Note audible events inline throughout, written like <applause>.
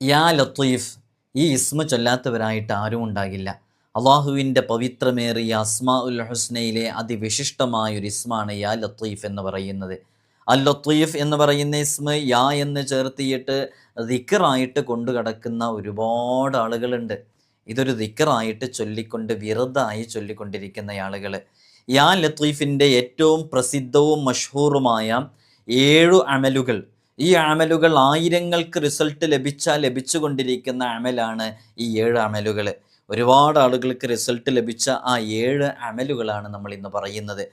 യാ ലത്തീഫ് ഈ ഇസ്മ ചൊല്ലാത്തവരായിട്ട് ആരും ഉണ്ടാകില്ല. അള്ളാഹുവിന്റെ പവിത്രമേറിയ അസ്മാ ഉൽ ഹുസ്നയിലെ അതിവിശിഷ്ടമായൊരു ഇസ്മാണ് യാ ലത്തീഫ് എന്ന് പറയുന്നത്. അൽ ലത്തീഫ് എന്ന് പറയുന്ന ഇസ്മ യാ എന്ന് ചേർത്തിയിട്ട് ദിക്കറായിട്ട് കൊണ്ടു കിടക്കുന്ന ഒരുപാട് ആളുകളുണ്ട്. ഇതൊരു ദിക്കറായിട്ട് ചൊല്ലിക്കൊണ്ട് വിറുതായി ചൊല്ലിക്കൊണ്ടിരിക്കുന്ന ആളുകൾ യാ ലത്തീഫിന്റെ ഏറ്റവും പ്രസിദ്ധവും മഷഹൂറുമായ ഏഴു അമലുകൾ ഈ അമലുകൾ ആയിരങ്ങൾക്ക് റിസൾട്ട് ലഭിച്ചാൽ ലഭിച്ചുകൊണ്ടിരിക്കുന്ന അമലാണ് ഈ ഏഴ് അമലുകൾ. ഒരുപാട് ആളുകൾക്ക് റിസൾട്ട് ലഭിച്ച ആ ഏഴ് അമലുകളാണ് നമ്മൾ ഇന്ന് പറയുന്നത്.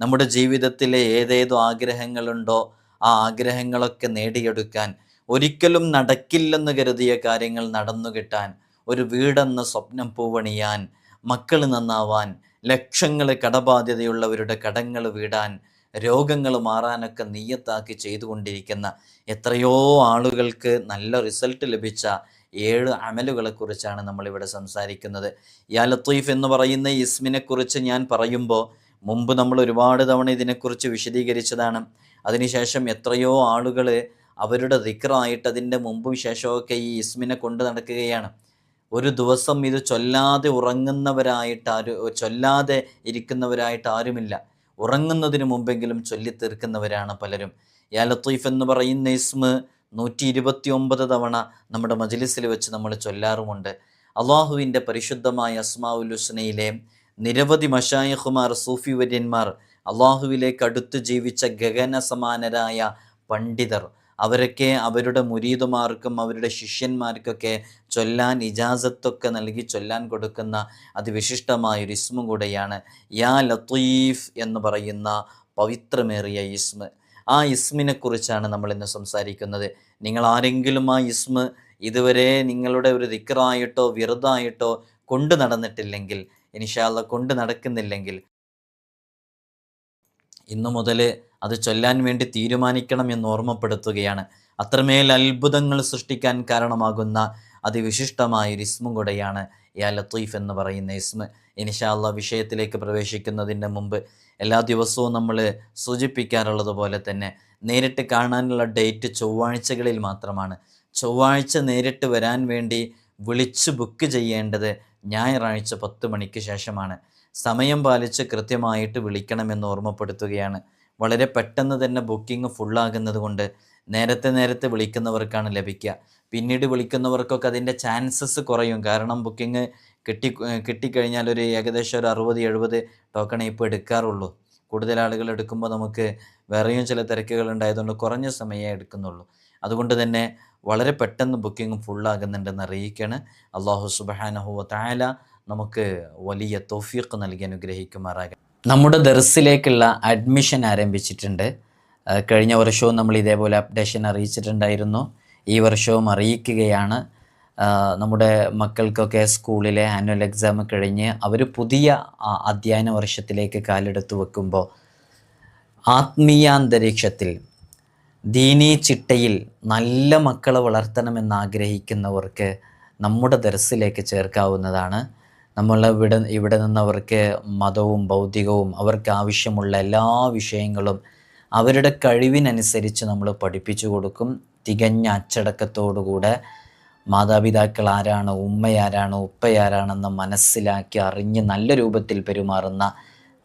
നമ്മുടെ ജീവിതത്തിലെ ഏതേതോ ആഗ്രഹങ്ങളുണ്ടോ ആ ആഗ്രഹങ്ങളൊക്കെ നേടിയെടുക്കാൻ ഒരിക്കലും നടക്കില്ലെന്ന് കരുതിയ കാര്യങ്ങൾ നടന്നു കിട്ടാൻ ഒരു വീടെന്ന സ്വപ്നം പൂവണിയാൻ മക്കൾ നന്നാവാൻ ലക്ഷങ്ങൾ കടബാധ്യതയുള്ളവരുടെ കടങ്ങൾ വീടാൻ രോഗങ്ങൾ മാറാനൊക്കെ നീയത്താക്കി ചെയ്തുകൊണ്ടിരിക്കുന്ന എത്രയോ ആളുകൾക്ക് നല്ല റിസൾട്ട് ലഭിച്ച ഏഴ് അമലുകളെ അമലുകളെക്കുറിച്ചാണ് നമ്മളിവിടെ സംസാരിക്കുന്നത്. യാ ലത്തീഫ് എന്ന് പറയുന്ന ഇസ്മിനെക്കുറിച്ച് ഞാൻ പറയുമ്പോൾ മുമ്പ് നമ്മൾ ഒരുപാട് തവണ ഇതിനെക്കുറിച്ച് വിശദീകരിച്ചതാണ്. അതിനുശേഷം എത്രയോ ആളുകൾ അവരുടെ ദിക്റായിട്ട് അതിന്റെ മുമ്പും ശേഷമൊക്കെ ഈ ഇസ്മിനെ കൊണ്ട് നടക്കുകയാണ്. ഒരു ദിവസം ഇത് ചൊല്ലാതെ ഉറങ്ങുന്നവരായിട്ട് ആരും ചൊല്ലാതെ ഇരിക്കുന്നവരായിട്ട് ആരുമില്ല. ഉറങ്ങുന്നതിന് മുമ്പെങ്കിലും ചൊല്ലിത്തീർക്കുന്നവരാണ് പലരും. യാ ലത്തീഫ് എന്ന് പറയുന്ന ഇസ്മ് നൂറ്റി ഇരുപത്തി ഒമ്പത് തവണ നമ്മുടെ മജ്ലിസിൽ വെച്ച് നമ്മൾ ചൊല്ലാറുമുണ്ട്. അള്ളാഹുവിന്റെ പരിശുദ്ധമായ അസ്മാഉൽ ഹുസ്നയിലെ നിരവധി മഷായഹുമാർ സൂഫി വര്യന്മാർ അള്ളാഹുവിലേക്ക് അടുത്ത് ജീവിച്ച ഗഗന സമാനരായ പണ്ഡിതർ. അവരൊക്കെ അവരുടെ മുരീതുമാർക്കും അവരുടെ ശിഷ്യന്മാർക്കൊക്കെ ചൊല്ലാൻ ഇജാസത്തൊക്കെ നൽകി ചൊല്ലാൻ കൊടുക്കുന്ന അതിവിശിഷ്ടമായ ഒരു ഇസ്മു കൂടെയാണ്. യാ ലത്തീഫ് എന്ന് പറയുന്ന പവിത്രമേറിയ ഇസ്മ. ആ ഇസ്മിനെക്കുറിച്ചാണ് നമ്മൾ ഇന്ന് സംസാരിക്കുന്നത്. നിങ്ങൾ ആരെങ്കിലും ആ ഇസ്മ ഇതുവരെ നിങ്ങളുടെ ഒരു ദിക്കറായിട്ടോ വിറുതായിട്ടോ കൊണ്ടു നടന്നിട്ടില്ലെങ്കിൽ ഇനിഷാല്ല കൊണ്ട് നടക്കുന്നില്ലെങ്കിൽ ഇന്നു മുതൽ അത് ചൊല്ലാൻ വേണ്ടി തീരുമാനിക്കണം എന്ന് ഓർമ്മപ്പെടുത്തുകയാണ്. അത്രമേൽ അത്ഭുതങ്ങൾ സൃഷ്ടിക്കാൻ കാരണമാകുന്ന അതിവിശിഷ്ടമായ ഒരു ഇസ്മും കൂടെയാണ് യാ ലത്തീഫ് എന്ന് പറയുന്ന ഇസ്മ. ഇനിഷാല്ല വിഷയത്തിലേക്ക് പ്രവേശിക്കുന്നതിന്റെ മുമ്പ് എല്ലാ ദിവസവും നമ്മൾ സൂചിപ്പിക്കാറുള്ളത് പോലെ തന്നെ നേരിട്ട് കാണാനുള്ള ഡേറ്റ് ചൊവ്വാഴ്ചകളിൽ മാത്രമാണ്. ചൊവ്വാഴ്ച നേരിട്ട് വരാൻ വേണ്ടി വിളിച്ച് ബുക്ക് ചെയ്യേണ്ടത് ഞായറാഴ്ച പത്ത് മണിക്ക് ശേഷമാണ്. സമയം പാലിച്ച് കൃത്യമായിട്ട് വിളിക്കണമെന്ന് ഓർമ്മപ്പെടുത്തുകയാണ്. വളരെ പെട്ടെന്ന് തന്നെ ബുക്കിംഗ് ഫുള്ളാകുന്നത് കൊണ്ട് നേരത്തെ നേരത്തെ വിളിക്കുന്നവർക്കാണ് ലഭിക്കുക. പിന്നീട് വിളിക്കുന്നവർക്കൊക്കെ അതിന്റെ ചാൻസസ് കുറയും. കാരണം ബുക്കിംഗ് കിട്ടി കിട്ടിക്കഴിഞ്ഞാൽ ഒരു ഏകദേശം ഒരു അറുപത് എഴുപത് ടോക്കണേ ഇപ്പോൾ എടുക്കാറുള്ളൂ. കൂടുതൽ ആളുകൾ എടുക്കുമ്പോൾ നമുക്ക് വേറെയും ചില തിരക്കുകൾ ഉണ്ടായതുകൊണ്ട് കുറഞ്ഞ സമയമേ എടുക്കുന്നുള്ളൂ. അതുകൊണ്ട് തന്നെ വളരെ പെട്ടെന്ന് ബുക്കിംഗ് ഫുള്ളാകുന്നുണ്ടെന്ന് അറിയിക്കുകയാണ്. അള്ളാഹു സുബാനഹുവ തായാല നമുക്ക് വലിയ തോഫീഖ് നൽകി അനുഗ്രഹിക്കുമാറാകാം നമ്മുടെ ദർസിലേക്കുള്ള അഡ്മിഷൻ ആരംഭിച്ചിട്ടുണ്ട്. കഴിഞ്ഞ വർഷവും നമ്മൾ ഇതേപോലെ അപ്ഡേഷൻ അറിയിച്ചിട്ടുണ്ടായിരുന്നു. ഈ വർഷവും അറിയിക്കുകയാണ്. നമ്മുടെ മക്കൾക്കൊക്കെ സ്കൂളിലെ ആനുവൽ എക്സാം കഴിഞ്ഞ് അവർ പുതിയ അധ്യയന വർഷത്തിലേക്ക് കാലെടുത്ത് വെക്കുമ്പോൾ ആത്മീയാന്തരീക്ഷത്തിൽ ദീനീ ചിട്ടയിൽ നല്ല മക്കളെ വളർത്തണമെന്ന് ആഗ്രഹിക്കുന്നവർക്ക് നമ്മുടെ ദർസിലേക്ക് ചേർക്കാവുന്നതാണ്. നമ്മൾ ഇവിടെ ഇവിടെ നിന്ന് അവർക്ക് മതവും ഭൗതികവും അവർക്ക് ആവശ്യമുള്ള എല്ലാ വിഷയങ്ങളും അവരുടെ കഴിവിനനുസരിച്ച് നമ്മൾ പഠിപ്പിച്ചു കൊടുക്കും. തികഞ്ഞ അച്ചടക്കത്തോടുകൂടെ മാതാപിതാക്കൾ ആരാണ് ഉമ്മയാരാണ് ഉപ്പയാരാണെന്ന് മനസ്സിലാക്കി അറിഞ്ഞ് നല്ല രൂപത്തിൽ പെരുമാറുന്ന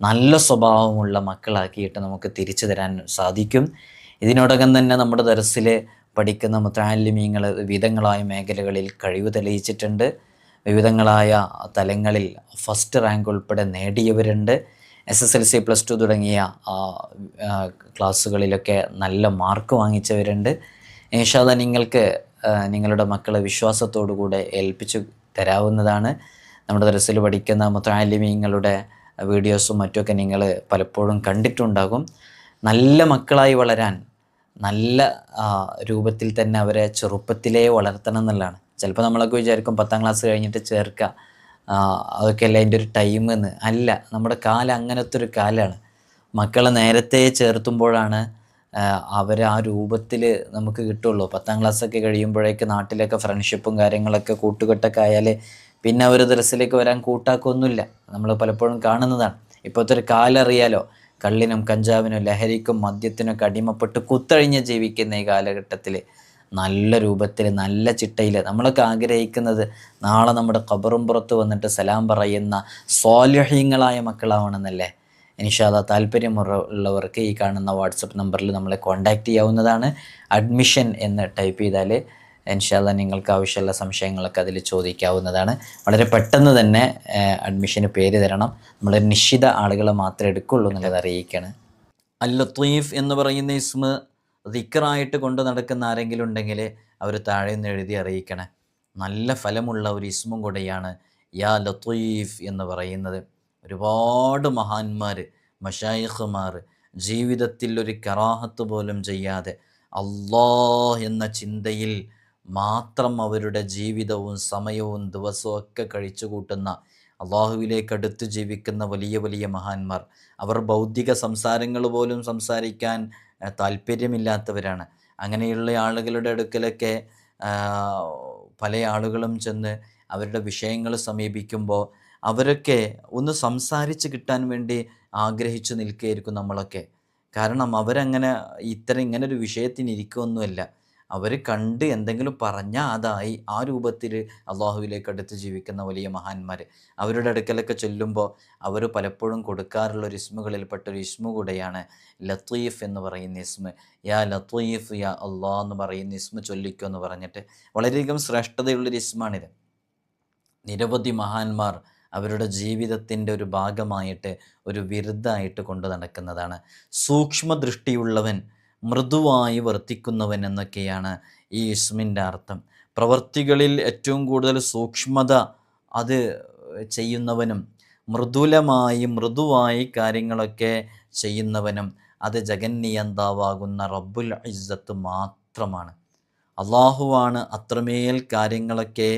നല്ല സ്വഭാവമുള്ള മക്കളാക്കിയിട്ട് നമുക്ക് തിരിച്ചു തരാൻ സാധിക്കും. ഇതിനോടകം തന്നെ നമ്മുടെ തരസ്സിൽ പഠിക്കുന്ന മുത്താലിമീങ്ങൾ വിവിധങ്ങളായ മേഖലകളിൽ കഴിവ് തെളിയിച്ചിട്ടുണ്ട്. വിവിധങ്ങളായ തലങ്ങളിൽ ഫസ്റ്റ് റാങ്ക് ഉൾപ്പെടെ നേടിയവരുണ്ട്. S S L C plus two തുടങ്ങിയ ക്ലാസ്സുകളിലൊക്കെ നല്ല മാർക്ക് വാങ്ങിച്ചവരുണ്ട്. ഏഷാദ നിങ്ങൾക്ക് നിങ്ങളുടെ മക്കളെ വിശ്വാസത്തോടു കൂടെ ഏൽപ്പിച്ചു തരാവുന്നതാണ്. നമ്മുടെ ദരസിൽ പഠിക്കുന്ന മുത്താലിമീങ്ങളുടെ വീഡിയോസും മറ്റുമൊക്കെ നിങ്ങൾ പലപ്പോഴും കണ്ടിട്ടുണ്ടാകും. നല്ല മക്കളായി വളരാൻ നല്ല രൂപത്തിൽ തന്നെ അവരെ ചെറുപ്പത്തിലേ വളർത്തണം എന്നുള്ളതാണ്. ചിലപ്പോൾ നമ്മളൊക്കെ വിചാരിക്കും പത്താം ക്ലാസ് കഴിഞ്ഞിട്ട് ചേർക്കുക അതൊക്കെ അല്ല അതിന്റെ ഒരു ടൈം എന്ന് അല്ല നമ്മുടെ കാലം അങ്ങനത്തെ ഒരു കാലമാണ് മക്കളെ നേരത്തെ ചേർത്തുമ്പോഴാണ് അവരെ ആ രൂപത്തിൽ നമുക്ക് കിട്ടുള്ളൂ. പത്താം ക്ലാസ്സൊക്കെ കഴിയുമ്പോഴേക്ക് നാട്ടിലൊക്കെ ഫ്രണ്ട്ഷിപ്പും കാര്യങ്ങളൊക്കെ കൂട്ടുകെട്ടൊക്കെ ആയാൽ പിന്നെ അവർ ദർസിലേക്ക് വരാൻ കൂട്ടാക്കൊന്നുമില്ല. നമ്മൾ പലപ്പോഴും കാണുന്നതാണ്. ഇപ്പോഴത്തെ ഒരു കാലം അറിയാലോ? കള്ളിനും കഞ്ചാവിനും ലഹരിക്കും മദ്യത്തിനൊക്കെ അടിമപ്പെട്ട് കുത്തഴിഞ്ഞ് ജീവിക്കുന്ന ഈ കാലഘട്ടത്തിൽ നല്ല രൂപത്തിൽ നല്ല ചിട്ടയിൽ നമ്മളൊക്കെ ആഗ്രഹിക്കുന്നത് നാളെ നമ്മുടെ ഖബറും പുറത്ത് വന്നിട്ട് സലാം പറയുന്ന സ്വാലഹ്യങ്ങളായ മക്കളാവണമെന്നല്ലേ? ഇൻഷാല്ല താല്പര്യമുള്ളവർക്ക് ഈ കാണുന്ന വാട്സപ്പ് നമ്പറിൽ നമ്മളെ കോൺടാക്റ്റ് ചെയ്യാവുന്നതാണ്. അഡ്മിഷൻ എന്ന് ടൈപ്പ് ചെയ്താൽ ഇൻഷാല്ല നിങ്ങൾക്ക് ആവശ്യമുള്ള സംശയങ്ങളൊക്കെ അതിൽ ചോദിക്കാവുന്നതാണ്. വളരെ പെട്ടെന്ന് തന്നെ അഡ്മിഷന് പേര് തരണം. നമ്മൾ നിശ്ചിത ആളുകളെ മാത്രമേ എടുക്കുള്ളൂ എന്നുള്ളത് അറിയിക്കുകയാണ് അൽ ലത്തീഫ് എന്ന് പറയുന്ന ഇസ്മ ദിക്കറായിട്ട് കൊണ്ട് നടക്കുന്ന ആരെങ്കിലും ഉണ്ടെങ്കിൽ അവർ താഴെ നിന്ന് എഴുതി അറിയിക്കണേ. നല്ല ഫലമുള്ള ഒരു ഇസ്മും കൂടെയാണ് യാ ലത്തീഫ് എന്ന് പറയുന്നത്. ഒരുപാട് മഹാന്മാർ മഷായിഖുമാർ ജീവിതത്തിൽ ഒരു കറാഹത്ത് പോലും ചെയ്യാതെ അള്ളാ എന്ന ചിന്തയിൽ മാത്രം അവരുടെ ജീവിതവും സമയവും ദിവസവും ഒക്കെ കഴിച്ചു കൂട്ടുന്ന അള്ളാഹുവിലേക്ക് അടുത്ത് ജീവിക്കുന്ന വലിയ വലിയ മഹാന്മാർ. അവർ ബൗദ്ധിക സംസാരങ്ങൾ പോലും സംസാരിക്കാൻ താല്പര്യമില്ലാത്തവരാണ്. അങ്ങനെയുള്ള ആളുകളുടെ അടുക്കലൊക്കെ പല ആളുകളും ചെന്ന് അവരുടെ വിഷയങ്ങൾ സമീപിക്കുമ്പോൾ അവരൊക്കെ ഒന്ന് സംസാരിച്ച് കിട്ടാൻ വേണ്ടി ആഗ്രഹിച്ചു നിൽക്കുകയായിരിക്കും നമ്മളൊക്കെ. കാരണം അവരങ്ങനെ ഇത്തരം ഇങ്ങനെ ഒരു വിഷയത്തിന് ഇരിക്കുകയൊന്നുമല്ല അവർ കണ്ട് എന്തെങ്കിലും പറഞ്ഞാൽ അതായി ആ രൂപത്തിൽ അള്ളാഹുവിലേക്ക് അടുത്ത് ജീവിക്കുന്ന വലിയ മഹാന്മാർ അവരുടെ അടുക്കലൊക്കെ ചെല്ലുമ്പോൾ അവർ പലപ്പോഴും കൊടുക്കാറുള്ള ഒരു ഇസ്മുകളിൽപ്പെട്ട ഒരു ഇസ്മു കൂടെയാണ് ലത്തീഫ് എന്ന് പറയുന്ന ഇസ്മ. യാ ലത്തീഫ് യാ അള്ളാ എന്ന് പറയുന്ന ഇസ്മ ചൊല്ലിക്കോ എന്ന് പറഞ്ഞിട്ട് വളരെയധികം ശ്രേഷ്ഠതയുള്ളൊരു ഇസ്മാണിത്. നിരവധി മഹാന്മാർ അവരുടെ ജീവിതത്തിന്റെ ഒരു ഭാഗമായിട്ട് ഒരു വിരുദ്ധായിട്ട് കൊണ്ടു നടക്കുന്നതാണ്. സൂക്ഷ്മദൃഷ്ടിയുള്ളവൻ മൃദുവായി വർത്തിക്കുന്നവൻ എന്നൊക്കെയാണ് ഈ ഇസ്മിന്റെ അർത്ഥം. പ്രവൃത്തികളിൽ ഏറ്റവും കൂടുതൽ സൂക്ഷ്മത അത് ചെയ്യുന്നവനും മൃദുലമായി മൃദുവായി കാര്യങ്ങളൊക്കെ ചെയ്യുന്നവനും അത് ജഗന്നിയന്താവാകുന്ന റബ്ബുൽ ഇസ്സത്ത് മാത്രമാണ്. അള്ളാഹുവാണ് അത്രമേൽ കാര്യങ്ങളൊക്കെ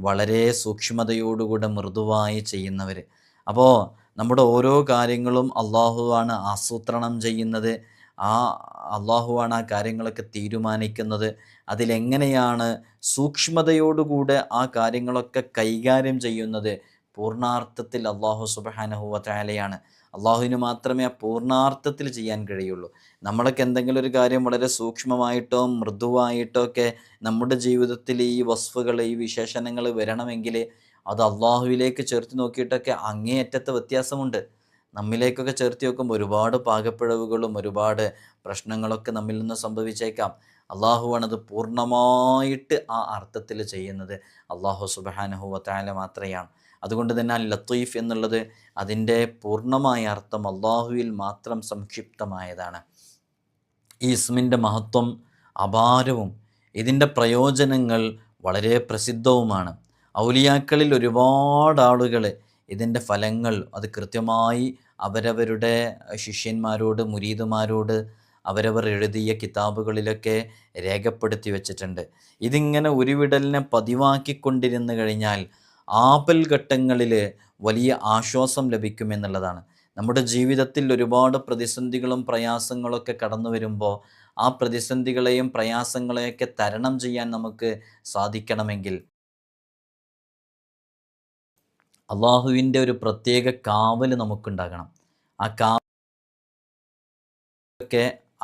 വളരെ സൂക്ഷ്മതയോടുകൂടെ മൃദുവായി ചെയ്യുന്നവർ അപ്പോൾ നമ്മുടെ ഓരോ കാര്യങ്ങളും അള്ളാഹുവാണ് ആസൂത്രണം ചെയ്യുന്നത്. ആ അള്ളാഹുവാണ് ആ കാര്യങ്ങളൊക്കെ തീരുമാനിക്കുന്നത്. അതിലെങ്ങനെയാണ് സൂക്ഷ്മതയോടുകൂടെ ആ കാര്യങ്ങളൊക്കെ കൈകാര്യം ചെയ്യുന്നത്? പൂർണാർത്ഥത്തിൽ അള്ളാഹു സുബഹാനഹുവലയാണ് അള്ളാഹുവിന് മാത്രമേ ആ പൂർണാർത്ഥത്തിൽ ചെയ്യാൻ കഴിയുള്ളൂ. നമ്മളൊക്കെ എന്തെങ്കിലും ഒരു കാര്യം വളരെ സൂക്ഷ്മമായിട്ടോ മൃദുവായിട്ടോ ഒക്കെ നമ്മുടെ ജീവിതത്തിൽ ഈ വസ്ഫുകൾ ഈ വിശേഷണങ്ങൾ വരണമെങ്കിൽ അത് അള്ളാഹുവിലേക്ക് ചേർത്ത് നോക്കിയിട്ടൊക്കെ അങ്ങേയറ്റത്തെ വ്യത്യാസമുണ്ട്. നമ്മിലേക്കൊക്കെ ചേർത്തി വെക്കുമ്പോൾ ഒരുപാട് പാകപ്പിഴവുകളും ഒരുപാട് പ്രശ്നങ്ങളൊക്കെ നമ്മിൽ നിന്ന് സംഭവിച്ചേക്കാം. അള്ളാഹുവാണ് അത് പൂർണമായിട്ട് ആ അർത്ഥത്തിൽ ചെയ്യുന്നത്. അള്ളാഹു സുബഹാനഹുവ താല മാത്രയാണ്. അതുകൊണ്ട് തന്നെ ലത്തീഫ് എന്നുള്ളത് അതിന്റെ പൂർണമായ അർത്ഥം അള്ളാഹുവിൽ മാത്രം സംക്ഷിപ്തമായതാണ്. ഈ ഇസ്മിന്റെ മഹത്വം അപാരവും ഇതിന്റെ പ്രയോജനങ്ങൾ വളരെ പ്രസിദ്ധവുമാണ്. ഔലിയാക്കളിൽ ഒരുപാട് ആളുകൾ ഇതിന്റെ ഫലങ്ങൾ അത് കൃത്യമായി അവരവരുടെ ശിഷ്യന്മാരോട് മുരീതുമാരോട് അവരവർ എഴുതിയ കിതാബുകളിലൊക്കെ രേഖപ്പെടുത്തി വച്ചിട്ടുണ്ട്. ഇതിങ്ങനെ ഉരുവിടലിനെ പതിവാക്കിക്കൊണ്ടിരുന്നു കഴിഞ്ഞാൽ ആപൽ ഘട്ടങ്ങളിൽ വലിയ ആശ്വാസം ലഭിക്കുമെന്നുള്ളതാണ്. നമ്മുടെ ജീവിതത്തിൽ ഒരുപാട് പ്രതിസന്ധികളും പ്രയാസങ്ങളൊക്കെ കടന്നു വരുമ്പോൾ ആ പ്രതിസന്ധികളെയും പ്രയാസങ്ങളെയൊക്കെ തരണം ചെയ്യാൻ നമുക്ക് സാധിക്കണമെങ്കിൽ അള്ളാഹുവിന്റെ ഒരു പ്രത്യേക കാവൽ നമുക്കുണ്ടാകണം. ആ കാവലൊക്കെ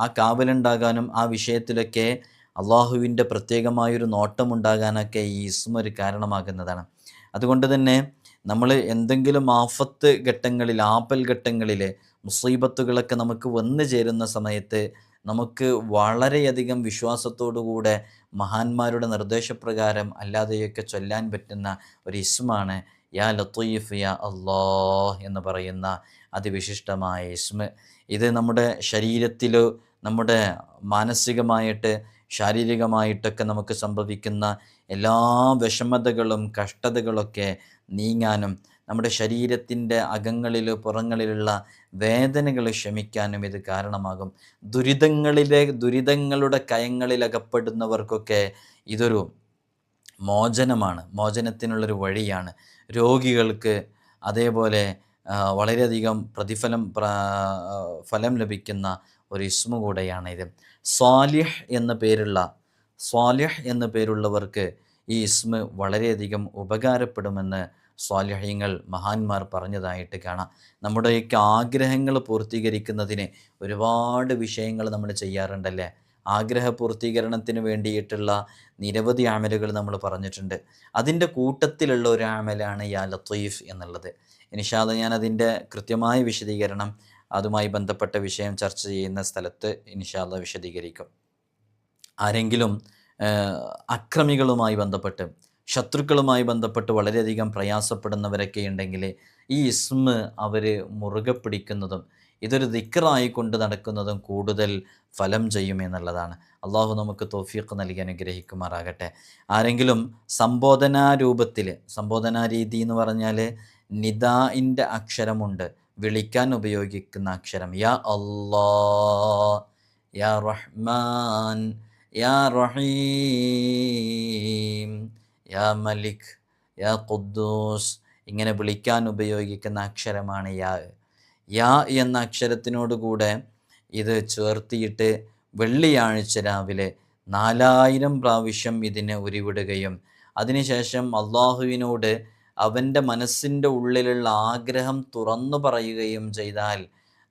ആ കാവലുണ്ടാകാനും ആ വിഷയത്തിലൊക്കെ അള്ളാഹുവിന്റെ പ്രത്യേകമായൊരു നോട്ടമുണ്ടാകാനൊക്കെ ഈ ഇസ്മ ഒരു കാരണമാകുന്നതാണ്. അതുകൊണ്ട് തന്നെ നമ്മൾ എന്തെങ്കിലും ആഫത്ത് ഘട്ടങ്ങളിൽ ആപ്പൽ ഘട്ടങ്ങളിൽ മുസീബത്തുകളൊക്കെ നമുക്ക് വന്നു ചേരുന്ന സമയത്ത് നമുക്ക് വളരെയധികം വിശ്വാസത്തോടുകൂടെ മഹാന്മാരുടെ നിർദ്ദേശപ്രകാരം അല്ലാതെയൊക്കെ ചൊല്ലാൻ പറ്റുന്ന ഒരു ഇസ്മാണ് യാ ലത്തീഫ് യാ അള്ളാഹ് എന്ന് പറയുന്ന അതിവിശിഷ്ടമായ ഇസ്മ. ഇത് നമ്മുടെ ശരീരത്തിലോ നമ്മുടെ മാനസികമായിട്ട് ശാരീരികമായിട്ടൊക്കെ നമുക്ക് സംഭവിക്കുന്ന എല്ലാ വിഷമതകളും കഷ്ടതകളൊക്കെ നീങ്ങാനും നമ്മുടെ ശരീരത്തിന്റെ അകങ്ങളിലോ പുറങ്ങളിലുള്ള വേദനകൾ ക്ഷമിക്കാനും ഇത് കാരണമാകും. ദുരിതങ്ങളിലെ ദുരിതങ്ങളുടെ കയങ്ങളിൽ അകപ്പെടുന്നവർക്കൊക്കെ ഇതൊരു മോചനമാണ് മോചനത്തിനുള്ളൊരു വഴിയാണ്. രോഗികൾക്ക് അതേപോലെ വളരെയധികം പ്രതിഫലം ഫലം ലഭിക്കുന്ന ഒരു ഇസ്മു കൂടെയാണ് ഇത്. സ്വാലിഹ് എന്ന പേരുള്ള സ്വാലിഹ് എന്ന പേരുള്ളവർക്ക് ഈ ഇസ്മ വളരെയധികം ഉപകാരപ്പെടുമെന്ന് സ്വാലിഹ്യങ്ങൾ മഹാന്മാർ പറഞ്ഞതായിട്ട് കാണാം. നമ്മുടെയൊക്കെ ആഗ്രഹങ്ങൾ പൂർത്തീകരിക്കുന്നതിന് ഒരുപാട് വിഷയങ്ങൾ നമ്മൾ ചെയ്യാറുണ്ടല്ലേ? ആഗ്രഹ പൂർത്തീകരണത്തിന് വേണ്ടിയിട്ടുള്ള നിരവധി ആമലുകൾ നമ്മൾ പറഞ്ഞിട്ടുണ്ട്. അതിന്റെ കൂട്ടത്തിലുള്ള ഒരു ആമലാണ് യാ ലത്തീഫ് എന്നുള്ളത്. ഇനിഷാദ് ഞാൻ അതിന്റെ കൃത്യമായ വിശദീകരണം അതുമായി ബന്ധപ്പെട്ട വിഷയം ചർച്ച ചെയ്യുന്ന സ്ഥലത്ത് ഇനിഷാദ് വിശദീകരിക്കും. ആരെങ്കിലും അക്രമികളുമായി ബന്ധപ്പെട്ട് ശത്രുക്കളുമായി ബന്ധപ്പെട്ട് വളരെയധികം പ്രയാസപ്പെടുന്നവരൊക്കെ ഉണ്ടെങ്കിൽ ഈ ഇസ്മ അവർ മുറുകെ പിടിക്കുന്നതും ഇതൊരു ദിക്കറായിക്കൊണ്ട് നടക്കുന്നതും കൂടുതൽ ഫലം ചെയ്യുമെന്നുള്ളതാണ് അള്ളാഹു നമുക്ക് തോഫീഖ് നൽകി അനുഗ്രഹിക്കുമാറാകട്ടെ. ആരെങ്കിലും സംബോധനാ രൂപത്തിൽ സംബോധനാ രീതി എന്ന് പറഞ്ഞാൽ നിദായിന്റെ അക്ഷരമുണ്ട്. വിളിക്കാൻ ഉപയോഗിക്കുന്ന അക്ഷരം. യാ അല്ലാ യാ റഹ്മാൻ യാ റഹീം യാ മലിക് യാ ഖുദ്ദൂസ് ഇങ്ങനെ വിളിക്കാൻ ഉപയോഗിക്കുന്ന അക്ഷരമാണ് യാ. യാ എന്ന അക്ഷരത്തിനോടുകൂടെ ഇത് ചേർത്തിയിട്ട് വെള്ളിയാഴ്ച രാവിലെ നാലായിരം പ്രാവശ്യം ഇതിനെ ഉരുവിടുകയും അതിനുശേഷം അള്ളാഹുവിനോട് അവന്റെ മനസ്സിന്റെ ഉള്ളിലുള്ള ആഗ്രഹം തുറന്നു പറയുകയും ചെയ്താൽ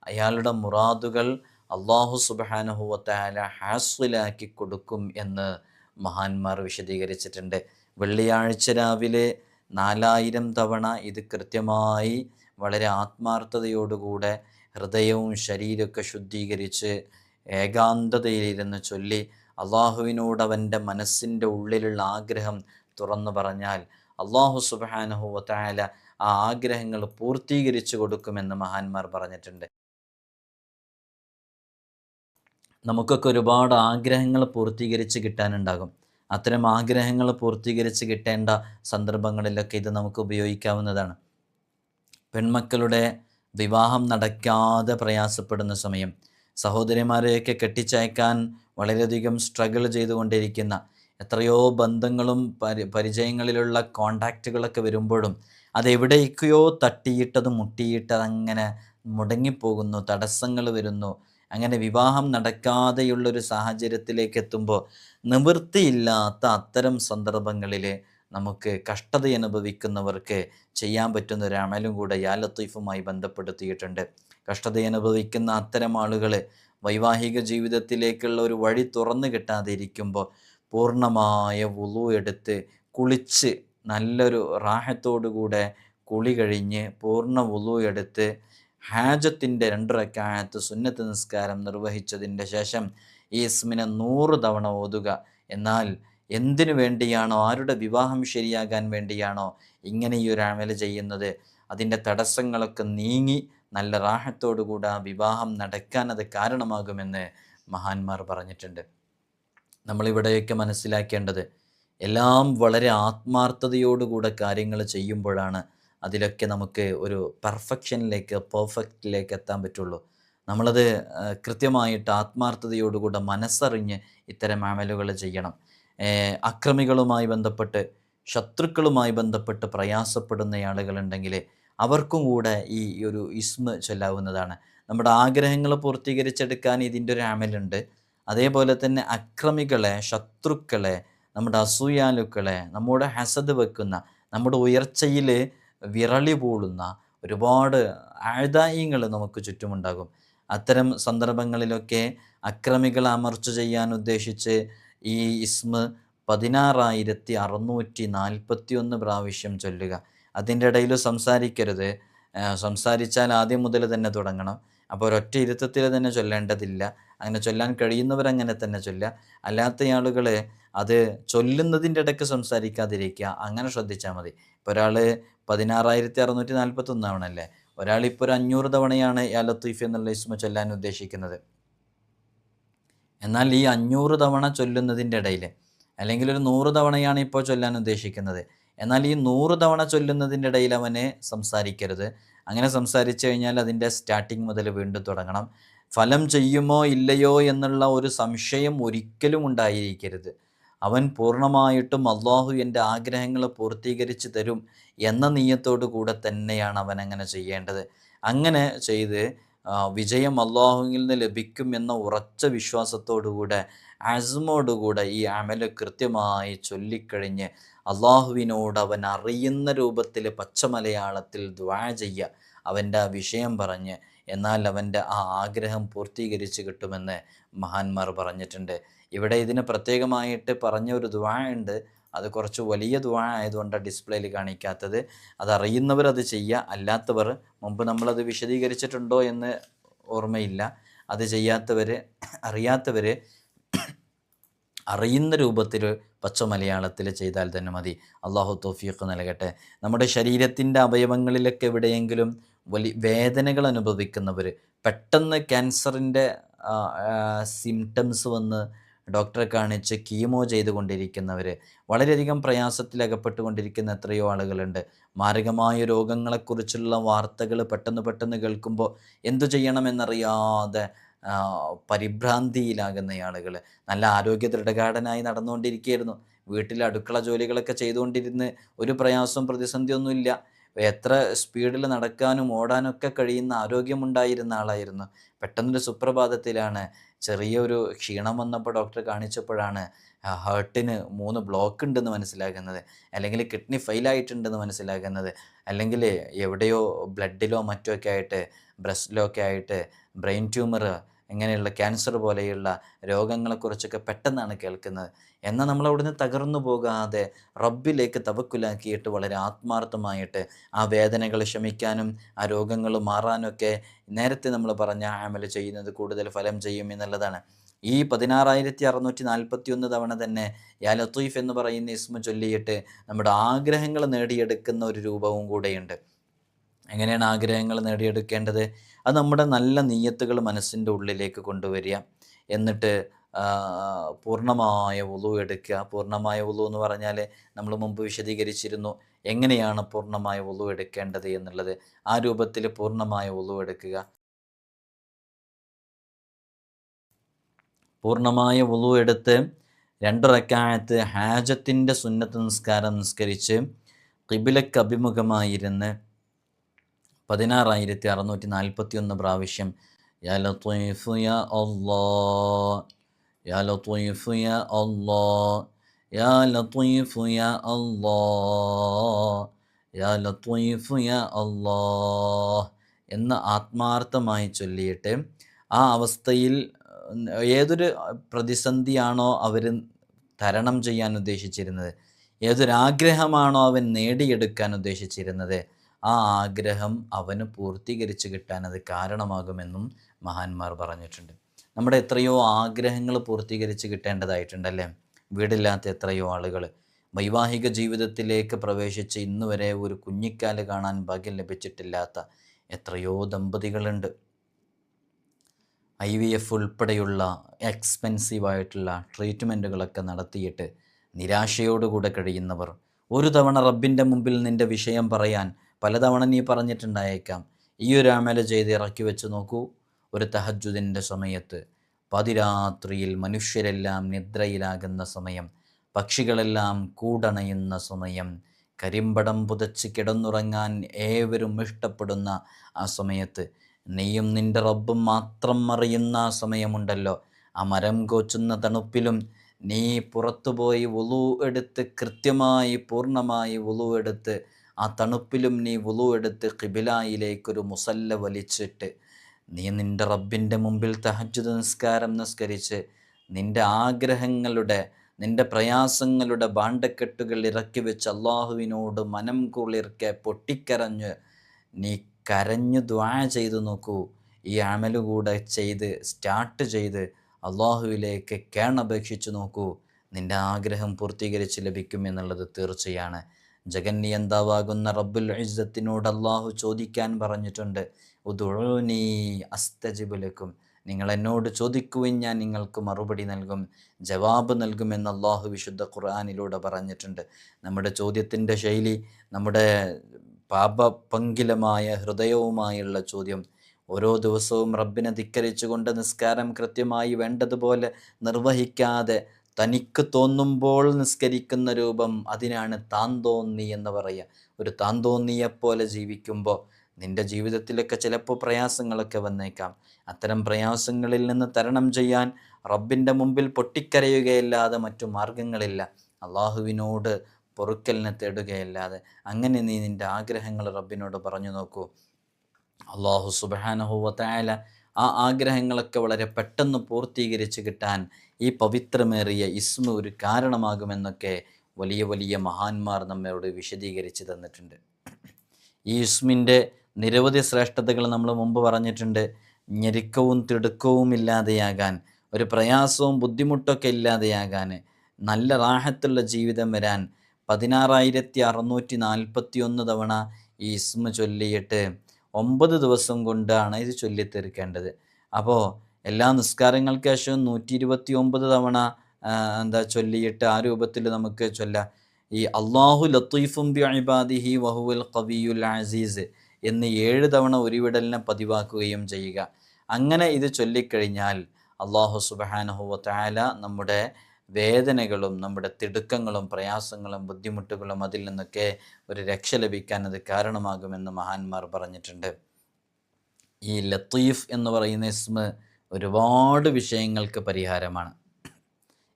അയാളുടെ മുറാദുകൾ അള്ളാഹു സുബാനുഹുവത്തായ ഹാസ്വിലാക്കി കൊടുക്കും എന്ന് മഹാന്മാർ വിശദീകരിച്ചിട്ടുണ്ട്. വെള്ളിയാഴ്ച രാവിലെ നാലായിരം തവണ ഇത് കൃത്യമായി വളരെ ആത്മാർത്ഥതയോടുകൂടെ ഹൃദയവും ശരീരമൊക്കെ ശുദ്ധീകരിച്ച് ഏകാന്തതയിലിരുന്ന് ചൊല്ലി അള്ളാഹുവിനോട് അവന്റെ മനസ്സിന്റെ ഉള്ളിലുള്ള ആഗ്രഹം തുറന്നു പറഞ്ഞാൽ അള്ളാഹു സുബാനഹു വത്തായാല ആ ആഗ്രഹങ്ങൾ പൂർത്തീകരിച്ചു കൊടുക്കുമെന്ന് മഹാന്മാർ പറഞ്ഞിട്ടുണ്ട്. നമുക്കൊക്കെ ഒരുപാട് ആഗ്രഹങ്ങൾ പൂർത്തീകരിച്ച് കിട്ടാനുണ്ടാകും. അത്തരം ആഗ്രഹങ്ങൾ പൂർത്തീകരിച്ച് കിട്ടേണ്ട സന്ദർഭങ്ങളിലൊക്കെ ഇത് നമുക്ക് ഉപയോഗിക്കാവുന്നതാണ്. പെൺമക്കളുടെ വിവാഹം നടക്കാതെ പ്രയാസപ്പെടുന്ന സമയം സഹോദരിമാരെയൊക്കെ കെട്ടിച്ചയക്കാൻ വളരെയധികം സ്ട്രഗിൾ ചെയ്തുകൊണ്ടിരിക്കുന്ന എത്രയോ ബന്ധങ്ങളും പരി പരിചയങ്ങളിലുള്ള കോണ്ടാക്റ്റുകളൊക്കെ വരുമ്പോഴും അതെവിടേക്കോ തട്ടിയിട്ടത് മുട്ടിയിട്ടത് അങ്ങനെ മുടങ്ങിപ്പോകുന്നു തടസ്സങ്ങൾ വരുന്നു. അങ്ങനെ വിവാഹം നടക്കാതെയുള്ളൊരു സാഹചര്യത്തിലേക്ക് എത്തുമ്പോൾ നിവൃത്തിയില്ലാത്ത അത്തരം സന്ദർഭങ്ങളിൽ നമുക്ക് കഷ്ടത അനുഭവിക്കുന്നവർക്ക് ചെയ്യാൻ പറ്റുന്ന ഒരു അമലും കൂടെ യാ ലത്തീഫുമായി ബന്ധപ്പെടുത്തിയിട്ടുണ്ട്. കഷ്ടത അനുഭവിക്കുന്ന അത്തരം ആളുകൾ വൈവാഹിക ജീവിതത്തിലേക്കുള്ള ഒരു വഴി തുറന്നു കിട്ടാതിരിക്കുമ്പോൾ പൂർണമായ വുളു എടുത്ത് കുളിച്ച് നല്ലൊരു റാഹത്തോടുകൂടെ കുളി കഴിഞ്ഞ് പൂർണ വുളു എടുത്ത് ഹാജത്തിന്റെ രണ്ട് റക്കായത്ത് സുന്നത്ത് നിസ്കാരം നിർവഹിച്ചതിന്റെ ശേഷം ഈ ഇസ്മിനെ നൂറ് തവണ ഓതുക. എന്നാൽ എന്തിനു വേണ്ടിയാണോ? ആരുടെ വിവാഹം ശരിയാകാൻ വേണ്ടിയാണോ ഇങ്ങനെ ഈ ഒരു അമൽ ചെയ്യുന്നത്? അതിന്റെ തടസ്സങ്ങളൊക്കെ നീങ്ങി നല്ല റാഹത്തോടുകൂടെ ആ വിവാഹം നടക്കാൻ അത് കാരണമാകുമെന്ന് മഹാന്മാർ പറഞ്ഞിട്ടുണ്ട്. നമ്മളിവിടെയൊക്കെ മനസ്സിലാക്കേണ്ടത് എല്ലാം വളരെ ആത്മാർത്ഥതയോടുകൂടെ കാര്യങ്ങൾ ചെയ്യുമ്പോഴാണ് അതിലൊക്കെ നമുക്ക് ഒരു പെർഫെക്ഷനിലേക്ക് പെർഫെക്റ്റിലേക്ക് എത്താൻ പറ്റുള്ളൂ. നമ്മളത് കൃത്യമായിട്ട് ആത്മാർത്ഥതയോടുകൂടെ മനസ്സറിഞ്ഞ് ഇത്തരം അമലുകൾ ചെയ്യണം. അക്രമികളുമായി ബന്ധപ്പെട്ട് ശത്രുക്കളുമായി ബന്ധപ്പെട്ട് പ്രയാസപ്പെടുന്ന ആളുകളുണ്ടെങ്കിൽ അവർക്കും കൂടെ ഈ ഒരു ഇസ്മ ചൊല്ലാവുന്നതാണ്. നമ്മുടെ ആഗ്രഹങ്ങൾ പൂർത്തീകരിച്ചെടുക്കാൻ ഇതിന്റെ ഒരു അമലുണ്ട്. അതേപോലെ തന്നെ അക്രമികളെ ശത്രുക്കളെ നമ്മുടെ അസൂയാലുക്കളെ നമ്മുടെ ഹസദ് വെക്കുന്ന നമ്മുടെ ഉയർച്ചയിൽ വിരളി പൂളുന്ന ഒരുപാട് ആഴ്ദായങ്ങൾ നമുക്ക് ചുറ്റുമുണ്ടാകും. അത്തരം സന്ദർഭങ്ങളിലൊക്കെ അക്രമികളെ അമർച്ച ചെയ്യാൻ ഉദ്ദേശിച്ച് ഈ ഇസ്മ പതിനാറായിരത്തി അറുന്നൂറ്റി നാൽപ്പത്തി ഒന്ന് പ്രാവശ്യം ചൊല്ലുക. അതിന്റെ ഇടയിൽ സംസാരിക്കരുത്. സംസാരിച്ചാൽ ആദ്യം മുതൽ തന്നെ തുടങ്ങണം. അപ്പോൾ ഒരൊറ്റ ഇരുത്തത്തിൽ തന്നെ ചൊല്ലേണ്ടതില്ല. അങ്ങനെ ചൊല്ലാൻ കഴിയുന്നവരങ്ങനെ തന്നെ ചൊല്ലുക. അല്ലാത്ത ആളുകൾ അത് ചൊല്ലുന്നതിന്റെ ഇടയ്ക്ക് സംസാരിക്കാതിരിക്കുക. അങ്ങനെ ശ്രദ്ധിച്ചാൽ മതി. ഇപ്പോൾ ഒരാൾ പതിനാറായിരത്തി അറുന്നൂറ്റി നാൽപ്പത്തൊന്നാവണല്ലേ ഒരാളിപ്പോൾ ഒരു അഞ്ഞൂറ് തവണയാണ് യാ ലത്തീഫ് എന്നുള്ള ഇസ്മ ചൊല്ലാൻ ഉദ്ദേശിക്കുന്നത്. എന്നാൽ ഈ അഞ്ഞൂറ് തവണ ചൊല്ലുന്നതിന്റെ ഇടയിൽ അല്ലെങ്കിൽ ഒരു നൂറ് തവണയാണ് ഇപ്പോൾ ചൊല്ലാൻ ഉദ്ദേശിക്കുന്നത്. എന്നാൽ ഈ നൂറ് തവണ ചൊല്ലുന്നതിന്റെ ഇടയിൽ അവനെ സംസാരിക്കരുത്. അങ്ങനെ സംസാരിച്ചു കഴിഞ്ഞാൽ അതിന്റെ സ്റ്റാർട്ടിങ് മുതൽ വീണ്ടും തുടങ്ങണം. ഫലം ചെയ്യുമോ ഇല്ലയോ എന്നുള്ള ഒരു സംശയം ഒരിക്കലും ഉണ്ടായിരിക്കരുത്. അവൻ പൂർണമായിട്ടും അള്ളാഹു എന്റെ ആഗ്രഹങ്ങൾ പൂർത്തീകരിച്ച് തരും എന്ന നീയത്തോടു കൂടെ തന്നെയാണ് അവൻ അങ്ങനെ ചെയ്യേണ്ടത്. അങ്ങനെ ചെയ്ത് വിജയം അള്ളാഹുവിൽ നിന്ന് ലഭിക്കും എന്ന ഉറച്ച വിശ്വാസത്തോടുകൂടെ അസ്മോടുകൂടെ ഈ അമൽ കൃത്യമായി ചൊല്ലിക്കഴിഞ്ഞ് അള്ളാഹുവിനോട് അവൻ അറിയുന്ന രൂപത്തിൽ പച്ചമലയാളത്തിൽ ദ്വാ ചെയ്യുക അവന്റെ ആ വിഷയം പറഞ്ഞ് എന്നാൽ അവന്റെ ആ ആഗ്രഹം പൂർത്തീകരിച്ച് കിട്ടുമെന്ന് മഹാന്മാർ പറഞ്ഞിട്ടുണ്ട്. ഇവിടെ ഇതിന് പ്രത്യേകമായിട്ട് പറഞ്ഞ ഒരു ദ്വാ ഉണ്ട്. അത് കുറച്ച് വലിയ ദുവാ ആയതുകൊണ്ട് ഡിസ്പ്ലേയിൽ കാണിക്കാത്തത്. അതറിയുന്നവർ അത് ചെയ്യുക അല്ലാത്തവർ മുമ്പ് നമ്മളത് വിശദീകരിച്ചിട്ടുണ്ടോ എന്ന് ഓർമ്മയില്ല. അത് ചെയ്യാത്തവർ അറിയാത്തവർ അറിയുന്ന രൂപത്തിൽ പച്ച മലയാളത്തിൽ ചെയ്താൽ തന്നെ മതി. അള്ളാഹു തോഫീഖ് നൽകട്ടെ. നമ്മുടെ ശരീരത്തിന്റെ അവയവങ്ങളിലൊക്കെ എവിടെയെങ്കിലും വലിയ വേദനകൾ അനുഭവിക്കുന്നവർ പെട്ടെന്ന് ക്യാൻസറിന്റെ സിംറ്റംസ് വന്ന് ഡോക്ടറെ കാണിച്ച് കീമോ ചെയ്തുകൊണ്ടിരിക്കുന്നവർ വളരെയധികം പ്രയാസത്തിലകപ്പെട്ടുകൊണ്ടിരിക്കുന്ന എത്രയോ ആളുകളുണ്ട്. മാരകമായ രോഗങ്ങളെക്കുറിച്ചുള്ള വാർത്തകൾ പെട്ടെന്ന് പെട്ടെന്ന് കേൾക്കുമ്പോൾ എന്തു ചെയ്യണമെന്നറിയാതെ പരിഭ്രാന്തിയിലാകുന്ന ആളുകൾ നല്ല ആരോഗ്യ ദൃഢഗാഠനായി നടന്നുകൊണ്ടിരിക്കുകയായിരുന്നു. വീട്ടിൽ അടുക്കള ജോലികളൊക്കെ ചെയ്തുകൊണ്ടിരുന്ന് ഒരു പ്രയാസവും പ്രതിസന്ധിയൊന്നുമില്ല. എത്ര സ്പീഡിൽ നടക്കാനും ഓടാനൊക്കെ കഴിയുന്ന ആരോഗ്യമുണ്ടായിരുന്ന ആളായിരുന്നു. പെട്ടെന്നൊരു സുപ്രഭാതത്തിലാണ് ചെറിയൊരു ക്ഷീണം വന്നപ്പോൾ ഡോക്ടർ കാണിച്ചപ്പോഴാണ് ഹാർട്ടിന് മൂന്ന് ബ്ലോക്ക് ഉണ്ടെന്ന് മനസ്സിലാക്കുന്നത് അല്ലെങ്കിൽ കിഡ്നി ഫെയിലായിട്ടുണ്ടെന്ന് മനസ്സിലാക്കുന്നത് അല്ലെങ്കിൽ എവിടെയോ ബ്ലഡിലോ മറ്റോ ഒക്കെ ആയിട്ട് ബ്രസ്റ്റിലോ ഒക്കെ ആയിട്ട് ബ്രെയിൻ ട്യൂമർ ഇങ്ങനെയുള്ള ക്യാൻസർ പോലെയുള്ള രോഗങ്ങളെക്കുറിച്ചൊക്കെ പെട്ടെന്നാണ് കേൾക്കുന്നത്. എന്നാൽ നമ്മൾ അവിടുന്ന് തകർന്നു പോകാതെ റബ്ബിലേക്ക് തവക്കുലാക്കിയിട്ട് വളരെ ആത്മാർത്ഥമായിട്ട് ആ വേദനകൾ ശമിക്കാനും ആ രോഗങ്ങൾ മാറാനൊക്കെ നേരത്തെ നമ്മൾ പറഞ്ഞ അമൽ ചെയ്യുന്നത് കൂടുതൽ ഫലം ചെയ്യും എന്നുള്ളതാണ്. ഈ പതിനാറായിരത്തി അറുന്നൂറ്റി നാൽപ്പത്തി ഒന്ന് തവണ തന്നെ യാ ലത്തീഫ് എന്ന് പറയുന്ന ഇസ്മ ചൊല്ലിയിട്ട് നമ്മുടെ ആഗ്രഹങ്ങൾ നേടിയെടുക്കുന്ന ഒരു രൂപവും കൂടെയുണ്ട്. എങ്ങനെയാണ് ആഗ്രഹങ്ങൾ നേടിയെടുക്കേണ്ടത്? അത് നമ്മുടെ നല്ല നീയത്തുകൾ മനസ്സിന്റെ ഉള്ളിലേക്ക് കൊണ്ടുവരിക. എന്നിട്ട് പൂർണമായ ഉളു എടുക്കുക. പൂർണമായ ഉളു എന്ന് പറഞ്ഞാൽ നമ്മൾ മുമ്പ് വിശദീകരിച്ചിരുന്നു. എങ്ങനെയാണ് പൂർണമായ ഉളു എടുക്കേണ്ടത് എന്നുള്ളത്? ആ രൂപത്തിൽ പൂർണമായ ഉളു എടുക്കുക. പൂർണമായ ഉളു എടുത്ത് രണ്ട് റക്കായത്ത് ഹാജത്തിന്റെ സുന്നത്ത് നിസ്കാരം നിസ്കരിച്ച് കിബിലക്ക് അഭിമുഖമായിരുന്ന് പതിനാറായിരത്തി അറുന്നൂറ്റി നാൽപ്പത്തി ഒന്ന് പ്രാവശ്യം യാ ലത്തീഫ് യാ അല്ലാ യാ لطيف യാ الله യാ لطيف യാ الله യാ ലത്തീഫ് യാ അല്ലാ എന്ന് ആത്മാർത്ഥമായി ചൊല്ലിയിട്ട് ആ അവസ്ഥയിൽ ഏതൊരു പ്രതിസന്ധിയാണോ അവർ തരണം ചെയ്യാൻ ഉദ്ദേശിച്ചിരുന്നത് ഏതൊരാഗ്രഹമാണോ അവൻ നേടിയെടുക്കാൻ ഉദ്ദേശിച്ചിരുന്നത് ആ ആഗ്രഹം അവന് പൂർത്തീകരിച്ച് കിട്ടാൻ അത് കാരണമാകുമെന്നും മഹാന്മാർ പറഞ്ഞിട്ടുണ്ട്. നമ്മുടെ എത്രയോ ആഗ്രഹങ്ങൾ പൂർത്തീകരിച്ച് കിട്ടേണ്ടതായിട്ടുണ്ടല്ലേ? വീടില്ലാത്ത എത്രയോ ആളുകൾ. വൈവാഹിക ജീവിതത്തിലേക്ക് പ്രവേശിച്ച് ഇന്ന് വരെ ഒരു കുഞ്ഞിക്കാൽ കാണാൻ ഭാഗ്യം ലഭിച്ചിട്ടില്ലാത്ത എത്രയോ ദമ്പതികളുണ്ട്. ഐ വി എഫ് ഉൾപ്പെടെയുള്ള എക്സ്പെൻസീവായിട്ടുള്ള ട്രീറ്റ്മെന്റുകളൊക്കെ നടത്തിയിട്ട് നിരാശയോടുകൂടെ കഴിയുന്നവർ. ഒരു തവണ റബ്ബിന്റെ മുമ്പിൽ നിന്റെ വിഷയം പറയാൻ പലതവണ നീ പറഞ്ഞിട്ടുണ്ടായേക്കാം. ഈ ഒരു ആമേല ചെയ്ത് ഇറക്കി വെച്ച് നോക്കൂ. ഒരു തഹജുദിന്റെ സമയത്ത് പതിരാത്രിയിൽ മനുഷ്യരെല്ലാം നിദ്രയിലാകുന്ന സമയം പക്ഷികളെല്ലാം കൂടണയുന്ന സമയം കരിമ്പടം പുതച്ച് കിടന്നുറങ്ങാൻ ഏവരും ഇഷ്ടപ്പെടുന്ന ആ സമയത്ത് നീയും നിന്റെ റബ്ബും മാത്രം അറിയുന്ന ആ സമയമുണ്ടല്ലോ. ആ മരം കോച്ചുന്ന തണുപ്പിലും നീ പുറത്തുപോയി വുളു എടുത്ത് കൃത്യമായി പൂർണമായി വുളു എടുത്ത് ആ തണുപ്പിലും നീ വുളു എടുത്ത് കിബിലായിലേക്കൊരു മുസല്ല വലിച്ചിട്ട് നീ നിന്റെ റബ്ബിന്റെ മുമ്പിൽ തഹജുദ് നിസ്കാരം നിസ്കരിച്ച് നിന്റെ ആഗ്രഹങ്ങളുടെ നിന്റെ പ്രയാസങ്ങളുടെ ഭാണ്ഡക്കെട്ടുകൾ ഇറക്കി വെച്ച് അള്ളാഹുവിനോട് മനം കുളിർക്കെ പൊട്ടിക്കരഞ്ഞ് നീ കരഞ്ഞു ദ്വാ ചെയ്തു നോക്കൂ. ഈ അമൽ കൂടെ ചെയ്ത് സ്റ്റാർട്ട് ചെയ്ത് അള്ളാഹുവിലേക്ക് കേണപേക്ഷിച്ചു നോക്കൂ. നിന്റെ ആഗ്രഹം പൂർത്തീകരിച്ച് ലഭിക്കും എന്നുള്ളത് തീർച്ചയാണ്. ജഗന്നിയന്താവാകുന്ന റബ്ബുൽ ഇസ്സത്തിനോട് അള്ളാഹു ചോദിക്കാൻ പറഞ്ഞിട്ടുണ്ട്. ഉദുഴൂനി അസ്തജിബുലക്കും. നിങ്ങൾ എന്നോട് ചോദിക്കുവിൻ ഞാൻ നിങ്ങൾക്ക് മറുപടി നൽകും ജവാബ് നൽകുമെന്ന് അള്ളാഹു വിശുദ്ധ ഖുർആാനിലൂടെ പറഞ്ഞിട്ടുണ്ട്. നമ്മുടെ ചോദ്യത്തിന്റെ ശൈലി നമ്മുടെ പാപപങ്കിലമായ ഹൃദയവുമായുള്ള ചോദ്യം. ഓരോ ദിവസവും റബ്ബിനെ ധിക്കരിച്ചുകൊണ്ട് നിസ്കാരം കൃത്യമായി വേണ്ടതുപോലെ നിർവഹിക്കാതെ തനിക്ക് തോന്നുമ്പോൾ നിസ്കരിക്കുന്ന രൂപം അതിനാണ് താൻ തോന്നി എന്ന് പറയുക. ഒരു താൻ തോന്നിയെപ്പോലെ ജീവിക്കുമ്പോൾ നിന്റെ ജീവിതത്തിലൊക്കെ ചിലപ്പോൾ പ്രയാസങ്ങളൊക്കെ വന്നേക്കാം. അത്തരം പ്രയാസങ്ങളിൽ നിന്ന് തരണം ചെയ്യാൻ റബ്ബിന്റെ മുമ്പിൽ പൊട്ടിക്കരയുകയല്ലാതെ മറ്റു മാർഗങ്ങളില്ല അള്ളാഹുവിനോട് പൊറുക്കലിനെ തേടുകയല്ലാതെ. അങ്ങനെ നീ നിന്റെ ആഗ്രഹങ്ങൾ റബ്ബിനോട് പറഞ്ഞു നോക്കൂ. അള്ളാഹു സുബാനഹുവത്തായാല ആ ആഗ്രഹങ്ങളൊക്കെ വളരെ പെട്ടെന്ന് പൂർത്തീകരിച്ച് കിട്ടാൻ ഈ പവിത്രമേറിയ ഇസ്മ ഒരു കാരണമാകുമെന്നൊക്കെ വലിയ വലിയ മഹാന്മാർ നമ്മയോട് വിശദീകരിച്ച് തന്നിട്ടുണ്ട്. ഈ ഇസ്മിന്റെ നിരവധി ശ്രേഷ്ഠതകൾ നമ്മൾ മുമ്പ് പറഞ്ഞിട്ടുണ്ട്. ഞെരുക്കവും തിടുക്കവും ഇല്ലാതെയാകാൻ ഒരു പ്രയാസവും ബുദ്ധിമുട്ടൊക്കെ ഇല്ലാതെയാകാൻ നല്ല റാഹത്തുള്ള ജീവിതം വരാൻ പതിനാറായിരത്തി അറുന്നൂറ്റി നാൽപ്പത്തി ഒന്ന് തവണ ഈ ഇസ്മ ചൊല്ലിയിട്ട് ഒമ്പത് ദിവസം കൊണ്ടാണ് ഇത് ചൊല്ലിത്തീർക്കേണ്ടത്. അപ്പോൾ എല്ലാ നിസ്കാരങ്ങൾക്ക് ശേഷം നൂറ്റി ഇരുപത്തി ഒമ്പത് തവണ എന്താ ചൊല്ലിയിട്ട് ആ രൂപത്തിൽ നമുക്ക് ചൊല്ല. ഈ അള്ളാഹു ലത്തീഫും ബി ഇബാദിഹി വഹുൽ കവിയുൽ അസീസ്. എന്ന് ഏഴ് തവണ ഉരുവിടലിനെ പതിവാക്കുകയും ചെയ്യുക. അങ്ങനെ ഇത് ചൊല്ലിക്കഴിഞ്ഞാൽ അള്ളാഹു സുബാനഹുവല നമ്മുടെ വേദനകളും നമ്മുടെ തിടുക്കങ്ങളും പ്രയാസങ്ങളും ബുദ്ധിമുട്ടുകളും അതിൽ നിന്നൊക്കെ ഒരു രക്ഷ ലഭിക്കാൻ അത് കാരണമാകുമെന്ന് മഹാന്മാർ പറഞ്ഞിട്ടുണ്ട്. ഈ ലത്തീഫ് എന്ന് പറയുന്ന ഇസ്മ ഒരുപാട് വിഷയങ്ങൾക്ക് പരിഹാരമാണ്.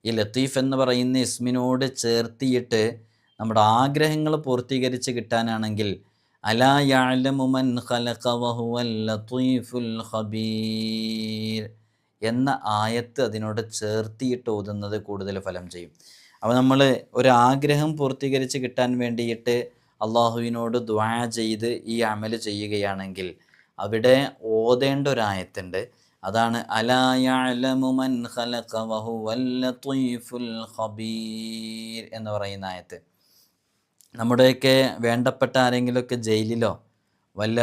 ഈ ലത്തീഫ് എന്ന് പറയുന്ന ഇസ്മിനോട് ചേർത്തിയിട്ട് നമ്മുടെ ആഗ്രഹങ്ങൾ പൂർത്തീകരിച്ച് കിട്ടാനാണെങ്കിൽ അലാ ഖബീർ എന്ന ആയത്ത് അതിനോട് ചേർത്തിയിട്ട് ഓതുന്നത് കൂടുതൽ ഫലം ചെയ്യും. അപ്പോൾ നമ്മൾ ഒരു ആഗ്രഹം പൂർത്തീകരിച്ച് കിട്ടാൻ വേണ്ടിയിട്ട് അള്ളാഹുവിനോട് ദ്വാ ചെയ്ത് ഈ അമൽ ചെയ്യുകയാണെങ്കിൽ അവിടെ ഓതേണ്ട ഒരു ആയത്തുണ്ട്. അതാണ് അലാ യഅലമു മൻ ഖലഖ വഹുവൽ ലത്തീഫുൽ ഖബീർ എന്ന് പറയുന്ന ആയത്ത്. നമ്മുടെയൊക്കെ വേണ്ടപ്പെട്ട ആരെങ്കിലുമൊക്കെ ജയിലിലോ വല്ല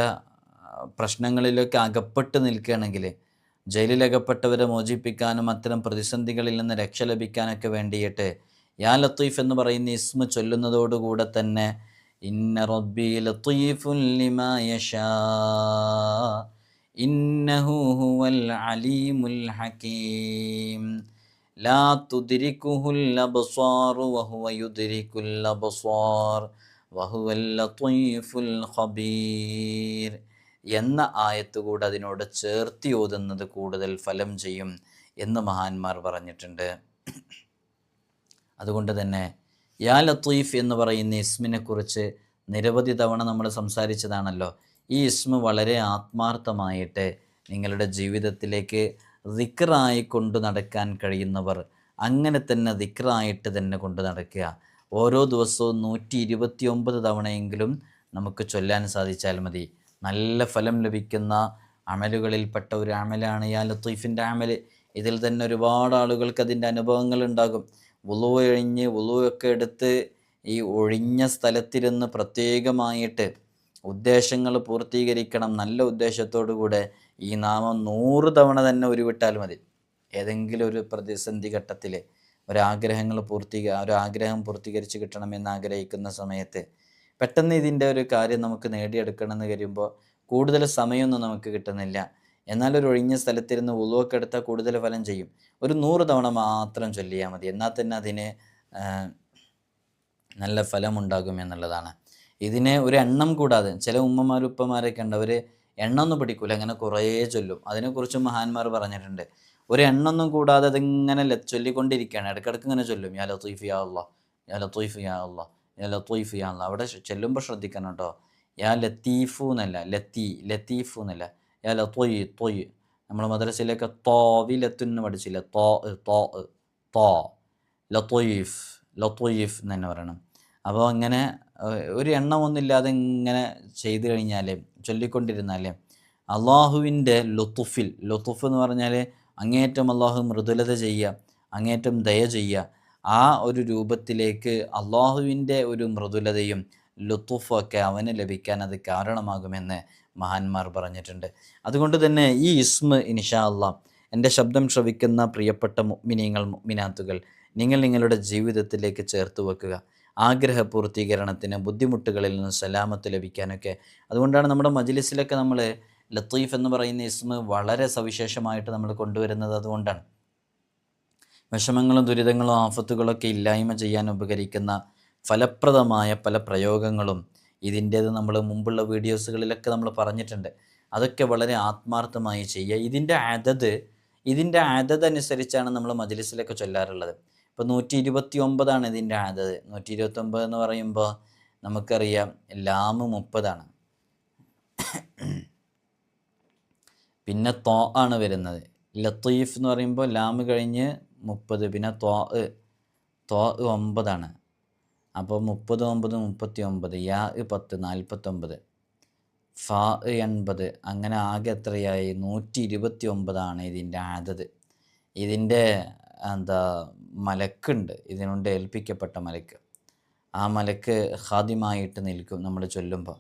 പ്രശ്നങ്ങളിലൊക്കെ അകപ്പെട്ട് നിൽക്കുകയാണെങ്കിൽ ജയിലിലകപ്പെട്ടവരെ മോചിപ്പിക്കാനും അത്തരം പ്രതിസന്ധികളിൽ നിന്ന് രക്ഷ ലഭിക്കാനൊക്കെ വേണ്ടിയിട്ട് യാ ലത്തീഫ് എന്ന് പറയുന്ന ഇസ്മ ചൊല്ലുന്നതോടുകൂടെ തന്നെ ഇന്ന റബ്ബി ലത്തീഫുൽ ലിമാ ലാ അബ്സാറു ഖബീർ എന്ന ആയത്ത് കൂടെ അതിനോട് ചേർത്തി ഓതുന്നത് കൂടുതൽ ഫലം ചെയ്യും എന്ന് മഹാന്മാർ പറഞ്ഞിട്ടുണ്ട്. അതുകൊണ്ട് തന്നെ യാ ലത്തീഫ് എന്ന് പറയുന്ന ഇസ്മിനെ കുറിച്ച് നിരവധി തവണ നമ്മൾ സംസാരിച്ചതാണല്ലോ. ഈ ഇസ്മ വളരെ ആത്മാർത്ഥമായിട്ട് നിങ്ങളുടെ ജീവിതത്തിലേക്ക് ദിക്റായി കൊണ്ടു നടക്കാൻ കഴിയുന്നവർ അങ്ങനെ തന്നെ ദിക്റായിട്ട് തന്നെ കൊണ്ടു നടക്കുക. ഓരോ ദിവസവും നൂറ്റി ഇരുപത്തി ഒമ്പത് തവണയെങ്കിലും നമുക്ക് ചൊല്ലാൻ സാധിച്ചാൽ മതി. നല്ല ഫലം ലഭിക്കുന്ന അമലുകളിൽപ്പെട്ട ഒരു അമലാണ് യാ ലത്തീഫിന്റെ അമൽ ഇതിൽ തന്നെ ഒരുപാട് ആളുകൾക്ക് അതിന്റെ അനുഭവങ്ങൾ ഉണ്ടാകും. വുളു ഒഴിഞ്ഞ് വുളുവൊക്കെ എടുത്ത് ഈ ഒഴിഞ്ഞ സ്ഥലത്തിരുന്ന് പ്രത്യേകമായിട്ട് ഉദ്ദേശങ്ങൾ പൂർത്തീകരിക്കണം. നല്ല ഉദ്ദേശത്തോടു കൂടെ ഈ നാമം നൂറ് തവണ തന്നെ ഉരുവിട്ടാൽ മതി. ഏതെങ്കിലും ഒരു പ്രതിസന്ധി ഘട്ടത്തിൽ ഒരാഗ്രഹങ്ങൾ പൂർത്തീക ഒരാഗ്രഹം പൂർത്തീകരിച്ച് കിട്ടണമെന്ന് ആഗ്രഹിക്കുന്ന സമയത്ത് പെട്ടെന്ന് ഇതിന്റെ ഒരു കാര്യം നമുക്ക് നേടിയെടുക്കണമെന്ന് കരുമ്പോൾ കൂടുതൽ സമയമൊന്നും നമുക്ക് കിട്ടുന്നില്ല. എന്നാൽ ഒരു ഒഴിഞ്ഞ സ്ഥലത്തിരുന്ന് ഉളുവൊക്കെ എടുത്താൽ കൂടുതൽ ഫലം ചെയ്യും. ഒരു നൂറ് തവണ മാത്രം ചൊല്ലിയാൽ മതി. എന്നാൽ തന്നെ അതിന് നല്ല ഫലമുണ്ടാകും എന്നുള്ളതാണ്. ഇതിനെ ഒരു എണ്ണം കൂടാതെ ചില ഉമ്മമാരും ഉപ്പമാരൊക്കെ ഉണ്ട്. അവർ എണ്ണൊന്നും പിടിക്കൂല അങ്ങനെ കുറേ ചൊല്ലും. അതിനെക്കുറിച്ച് മഹാന്മാർ പറഞ്ഞിട്ടുണ്ട്. ഒരു എണ്ണൊന്നും കൂടാതെ അതിങ്ങനെ ചൊല്ലിക്കൊണ്ടിരിക്കുകയാണ്. ഇടയ്ക്കിടയ്ക്ക് ഇങ്ങനെ ചൊല്ലും. യാ ലത്തീഫ് യാ അല്ലാ യാ ലത്തീഫ് യാ യാ യാ അവിടെ ചെല്ലുമ്പോൾ ശ്രദ്ധിക്കണം കേട്ടോ യാ ലത്തീഫു എന്നല്ല ലത്തീ ലത്തീഫു എന്നല്ല. യാ ലത്തൊയ് തൊയ്. നമ്മൾ മദ്രസയിലൊക്കെ തോവിലെത്തുന്ന് പഠിച്ചില്ല? തോ തോ തോ. ലത്തൊയ്ഫ് ലത്തൊയ്ഫ് എന്ന് തന്നെ പറയണം. അപ്പോൾ അങ്ങനെ ഒരു എണ്ണമൊന്നുമില്ലാതെ ഇങ്ങനെ ചെയ്തു കഴിഞ്ഞാൽ ചൊല്ലിക്കൊണ്ടിരുന്നാൽ അള്ളാഹുവിന്റെ ലുത്തുഫിൽ ലുത്തുഫ് എന്ന് പറഞ്ഞാൽ അങ്ങേറ്റം അള്ളാഹു മൃദുലത ചെയ്യുക അങ്ങേറ്റം ദയ ചെയ്യുക ആ ഒരു രൂപത്തിലേക്ക് അള്ളാഹുവിന്റെ ഒരു മൃദുലതയും ലുത്തുഫൊക്കെ അവന് ലഭിക്കാൻ അത് കാരണമാകുമെന്ന് മഹാന്മാർ പറഞ്ഞിട്ടുണ്ട്. അതുകൊണ്ട് തന്നെ ഈ ഇസ്മ ഇൻഷാ അള്ളാഹ് എന്റെ ശബ്ദം ശ്രവിക്കുന്ന പ്രിയപ്പെട്ട മുഅ്മിനീങ്ങൾ മുഅ്മിനാത്തുകൾ നിങ്ങൾ നിങ്ങളുടെ ജീവിതത്തിലേക്ക് ചേർത്ത് വെക്കുക. ആഗ്രഹ പൂർത്തീകരണത്തിന് ബുദ്ധിമുട്ടുകളിൽ നിന്ന് സലാമത്ത് ലഭിക്കാനൊക്കെ. അതുകൊണ്ടാണ് നമ്മുടെ മജ്ലിസിലൊക്കെ നമ്മൾ ലത്തീഫ് എന്ന് പറയുന്ന ഇസ്മ വളരെ സവിശേഷമായിട്ട് നമ്മൾ കൊണ്ടുവരുന്നത് അതുകൊണ്ടാണ്. വിഷമങ്ങളും ദുരിതങ്ങളും ആഫത്തുകളൊക്കെ ഇല്ലായ്മ ചെയ്യാൻ ഉപകരിക്കുന്ന ഫലപ്രദമായ പല പ്രയോഗങ്ങളും ഇതിന്റേത് നമ്മൾ മുമ്പുള്ള വീഡിയോസുകളിലൊക്കെ നമ്മൾ പറഞ്ഞിട്ടുണ്ട്. അതൊക്കെ വളരെ ആത്മാർത്ഥമായി ചെയ്യുക. ഇതിന്റെ അതത് ഇതിന്റെ അതത് അനുസരിച്ചാണ് നമ്മൾ മജ്ലിസിലൊക്കെ ചൊല്ലാറുള്ളത്. ഇപ്പോൾ നൂറ്റി ഇരുപത്തി ഒമ്പതാണ് ഇതിന്റെ ആണത് നൂറ്റി ഇരുപത്തി ഒമ്പത് എന്ന് പറയുമ്പോൾ നമുക്കറിയാം ലാമ് മുപ്പതാണ്. പിന്നെ തോ ആണ് വരുന്നത്. ലത്തീഫ് എന്ന് പറയുമ്പോൾ ലാമ് കഴിഞ്ഞ് മുപ്പത് പിന്നെ തോ തോ ഒമ്പതാണ്. അപ്പോൾ മുപ്പത് ഒമ്പത് മുപ്പത്തി ഒമ്പത് യാ പത്ത് നാൽപ്പത്തൊമ്പത് ഫാ എൺപത് അങ്ങനെ ആകെ എത്രയായി? നൂറ്റി ഇരുപത്തി ഒമ്പതാണ് ഇതിന്റെ ആദത് ഇതിന്റെ എന്താ മലക്കുണ്ട്. ഇതിനുണ്ട് ഏൽപ്പിക്കപ്പെട്ട മലക്ക്. ആ മലക്ക് ഹാദ്യമായിട്ട് നിൽക്കും നമ്മൾ ചൊല്ലുമ്പോൾ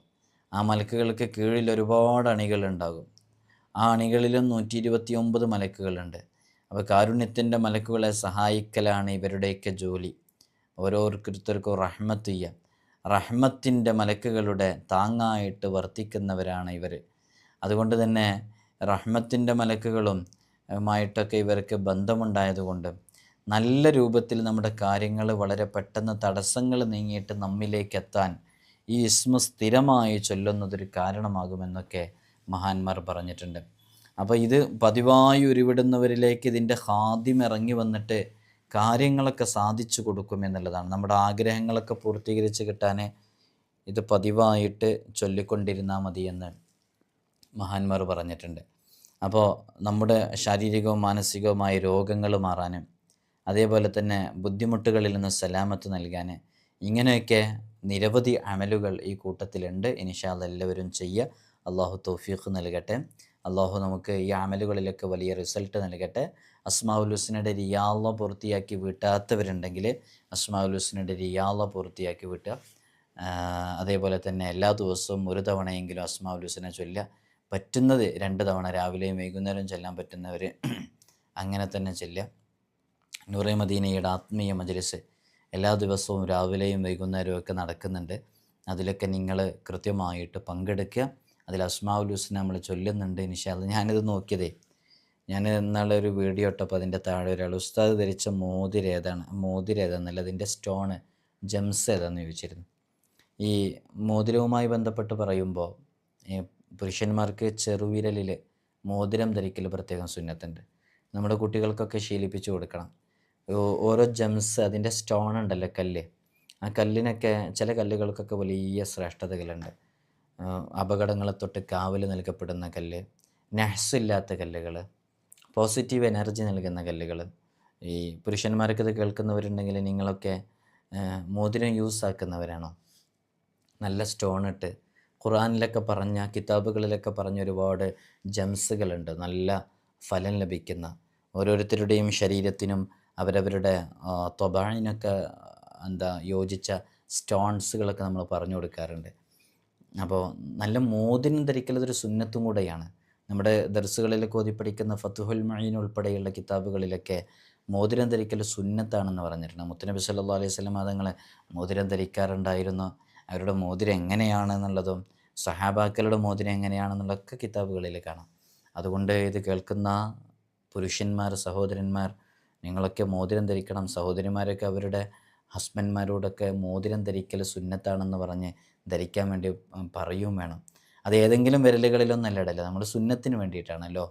ആ മലക്കുകൾക്ക് കീഴിൽ ഒരുപാട് അണികളുണ്ടാകും. ആ അണികളിലും നൂറ്റി ഇരുപത്തി ഒമ്പത് മലക്കുകളുണ്ട്. അപ്പോൾ കാരുണ്യത്തിന്റെ മലക്കുകളെ സഹായിക്കലാണ് ഇവരുടെയൊക്കെ ജോലി. ഓരോരുത്തർക്കും റഹ്മത്ത് ചെയ്യാം. റഹ്മത്തിന്റെ മലക്കുകളുടെ താങ്ങായിട്ട് വർത്തിക്കുന്നവരാണ് ഇവർ. അതുകൊണ്ട് തന്നെ റഹ്മത്തിന്റെ മലക്കുകളും മായിട്ടൊക്കെ ഇവർക്ക് ബന്ധമുണ്ടായതുകൊണ്ട് നല്ല രൂപത്തിൽ നമ്മുടെ കാര്യങ്ങൾ വളരെ പെട്ടെന്ന് തടസ്സങ്ങൾ നീങ്ങിയിട്ട് നമ്മിലേക്ക് എത്താൻ ഈ ഇസ്മ സ്ഥിരമായി ചൊല്ലുന്നതൊരു കാരണമാകുമെന്നൊക്കെ മഹാന്മാർ പറഞ്ഞിട്ടുണ്ട്. അപ്പോൾ ഇത് പതിവായി ഉരുവിടുന്നവരിലേക്ക് ഇതിന്റെ ഹാദ്യം ഇറങ്ങി വന്നിട്ട് കാര്യങ്ങളൊക്കെ സാധിച്ചു കൊടുക്കും എന്നുള്ളതാണ്. നമ്മുടെ ആഗ്രഹങ്ങളൊക്കെ പൂർത്തീകരിച്ച് കിട്ടാൻ ഇത് പതിവായിട്ട് ചൊല്ലിക്കൊണ്ടിരുന്നാൽ മതിയെന്ന് മഹാന്മാർ പറഞ്ഞിട്ടുണ്ട്. അപ്പോൾ നമ്മുടെ ശാരീരികവും മാനസികവുമായ രോഗങ്ങൾ മാറാനും അതേപോലെ തന്നെ ബുദ്ധിമുട്ടുകളിൽ നിന്ന് സലാമത്ത് നൽകാൻ ഇങ്ങനെയൊക്കെ നിരവധി അമലുകൾ ഈ കൂട്ടത്തിലുണ്ട്. ഇനിഷാ എല്ലാവരും ചെയ്യുക. അള്ളാഹു തൗഫീഖ് നൽകട്ടെ. അള്ളാഹു നമുക്ക് ഈ അമലുകളിലൊക്കെ വലിയ റിസൾട്ട് നൽകട്ടെ. അസ്മാഉൽ ഹുസ്നയുടെ റിയാള പൂർത്തിയാക്കി വീട്ടാത്തവരുണ്ടെങ്കിൽ അസ്മാഉൽ ഹുസ്നയുടെ റിയാള പൂർത്തിയാക്കി വീട്ടുക. അതേപോലെ തന്നെ എല്ലാ ദിവസവും ഒരു തവണയെങ്കിലും അസ്മാഉൽ ഹുസ്നെ ചൊല്ലുക. പറ്റുന്നത് രണ്ട് തവണ. രാവിലെയും വൈകുന്നേരം ചെല്ലാൻ പറ്റുന്നവർ <clears throat> അങ്ങനെ തന്നെ ചെല്ലുക. നൂറെ മദീനയുടെ ആത്മീയ മജലിസ് എല്ലാ ദിവസവും രാവിലെയും വൈകുന്നേരവും ഒക്കെ നടക്കുന്നുണ്ട്. അതിലൊക്കെ നിങ്ങൾ കൃത്യമായിട്ട് പങ്കെടുക്കുക. അതിൽ അസ്മാവുൽ ഹുസ്ന നമ്മൾ ചൊല്ലുന്നുണ്ട് ഇനിഷാല്ല ഞാനിത് നോക്കിയതേ ഞാൻ ഇന്നാളെ ഒരു വീഡിയോ ഇട്ടപ്പോൾ അതിന്റെ താഴെ ഒരാൾ ഉസ്താദ് ധരിച്ച മോതിരേതാണ് ഏതാണ്? മോതിരം ഏതാണെന്നല്ല അതിന്റെ സ്റ്റോണ് ജംസ് ഏതാണെന്ന് ചോദിച്ചിരുന്നു. ഈ മോതിരവുമായി ബന്ധപ്പെട്ട് പറയുമ്പോൾ പുരുഷന്മാർക്ക് ചെറുവിരലിൽ മോതിരം ധരിക്കൽ പ്രത്യേകം സുന്നത്തുണ്ട്. നമ്മുടെ കുട്ടികൾക്കൊക്കെ ശീലിപ്പിച്ചു കൊടുക്കണം. ഓരോ ജംസ് അതിന്റെ സ്റ്റോൺ ഉണ്ടല്ലോ കല്ല്. ആ കല്ലിനൊക്കെ ചില കല്ലുകൾക്കൊക്കെ വലിയ ശ്രേഷ്ഠതകളുണ്ട്. അപകടങ്ങളെ തൊട്ട് കാവൽ നൽകപ്പെടുന്ന കല്ല് നഹ്സ് ഇല്ലാത്ത കല്ലുകൾ പോസിറ്റീവ് എനർജി നൽകുന്ന കല്ലുകൾ. ഈ പുരുഷന്മാർക്ക് ഇത് കേൾക്കുന്നവരുണ്ടെങ്കിൽ നിങ്ങളൊക്കെ മോതിരം യൂസ് ആക്കുന്നവരാണോ? നല്ല സ്റ്റോൺ ഇട്ട് ഖുറാനിലൊക്കെ പറഞ്ഞ കിതാബുകളിലൊക്കെ പറഞ്ഞ ഒരുപാട് ജംസുകളുണ്ട്. നല്ല ഫലം ലഭിക്കുന്ന ഓരോരുത്തരുടെയും ശരീരത്തിനും അവരവരുടെ ത്വബാഴിനൊക്കെ എന്താ യോജിച്ച സ്റ്റോൺസുകളൊക്കെ നമ്മൾ പറഞ്ഞു കൊടുക്കാറുണ്ട്. അപ്പോൾ നല്ല മോതിരം ധരിക്കൽ സുന്നത്തും കൂടെയാണ്. നമ്മുടെ ദർസുകളിലൊക്കെ പഠിക്കുന്ന ഫത്തുഹുൽ മഴീൻ ഉൾപ്പെടെയുള്ള കിതാബുകളിലൊക്കെ മോതിരം ധരിക്കൽ സുന്നത്താണെന്ന് പറഞ്ഞിട്ടുണ്ട്. മുത്തനബി സല്ലാ അലൈഹി സ്വലം തങ്ങളെ മോതിരം ധരിക്കാറുണ്ടായിരുന്നു. അവരുടെ മോതിരം എങ്ങനെയാണെന്നുള്ളതും സഹാബാക്കളുടെ മോതിരം എങ്ങനെയാണെന്നുള്ളതൊക്കെ കിതാബുകളിൽ കാണാം. അതുകൊണ്ട് ഇത് കേൾക്കുന്ന പുരുഷന്മാർ സഹോദരന്മാർ നിങ്ങളൊക്കെ മോതിരം ധരിക്കണം. സഹോദരിമാരൊക്കെ അവരുടെ ഹസ്ബൻഡ്മാരോടൊക്കെ മോതിരം ധരിക്കൽ സുന്നത്താണെന്ന് പറഞ്ഞ് ധരിക്കാൻ വേണ്ടി പറയുകയും വേണം. അത് ഏതെങ്കിലും വിരലുകളിലൊന്നല്ല ഇടല്ല നമ്മൾ സുന്നത്തിന് വേണ്ടിയിട്ടാണല്ലോ.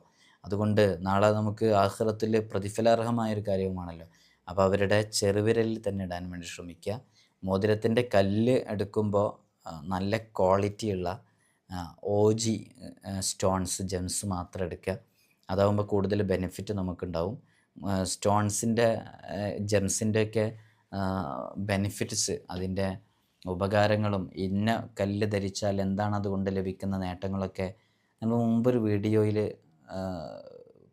അതുകൊണ്ട് നാളെ നമുക്ക് ആഹ്റത്തിൽ പ്രതിഫലാർഹമായൊരു കാര്യവുമാണല്ലോ. അപ്പോൾ അവരുടെ ചെറുവിരലിൽ തന്നെ ഇടാൻ വേണ്ടി ശ്രമിക്കുക. മോതിരത്തിന്റെ കല്ല് എടുക്കുമ്പോൾ നല്ല ക്വാളിറ്റിയുള്ള ഓജി സ്റ്റോൺസ് ജെംസ് മാത്രം എടുക്കുക. അതാകുമ്പോൾ കൂടുതൽ ബെനിഫിറ്റ് നമുക്കുണ്ടാവും. സ്റ്റോൺസിന്റെ ജെംസിന്റെയൊക്കെ ബെനിഫിറ്റ്സ് അതിന്റെ ഉപകാരങ്ങളും ഇന്ന കല്ല് ധരിച്ചാൽ എന്താണ് അതുകൊണ്ട് ലഭിക്കുന്ന നേട്ടങ്ങളൊക്കെ നമ്മൾ മുമ്പൊരു വീഡിയോയിൽ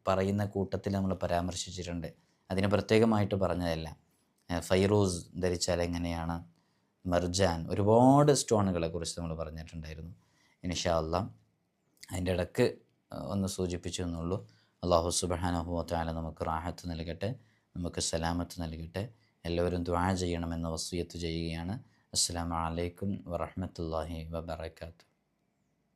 പറയുന്ന കൂട്ടത്തിൽ നമ്മൾ പരാമർശിച്ചിട്ടുണ്ട്. അതിന് പ്രത്യേകമായിട്ട് പറഞ്ഞതല്ല. ഫൈറൂസ് ധരിച്ചാൽ എങ്ങനെയാണ്? മർജാൻ ഒരുപാട് സ്റ്റോണുകളെ കുറിച്ച് നമ്മൾ പറഞ്ഞിട്ടുണ്ടായിരുന്നു. ഇൻഷാ അല്ലാ അതിന്റെ ഇടയ്ക്ക് ഒന്ന് സൂചിപ്പിച്ചു എന്നുള്ളൂ. അള്ളാഹു സുബാനഹുവത്താല നമുക്ക് റാഹത്ത് നൽകട്ടെ നമുക്ക് സലാമത്ത് നൽകട്ടെ. എല്ലാവരും ദ്വാ ചെയ്യണമെന്ന് വസൂയത്ത് ചെയ്യുകയാണ്. അസ്സാം വലൈക്കും വറഹമത്തല്ലാഹി വബർക്കാത്തു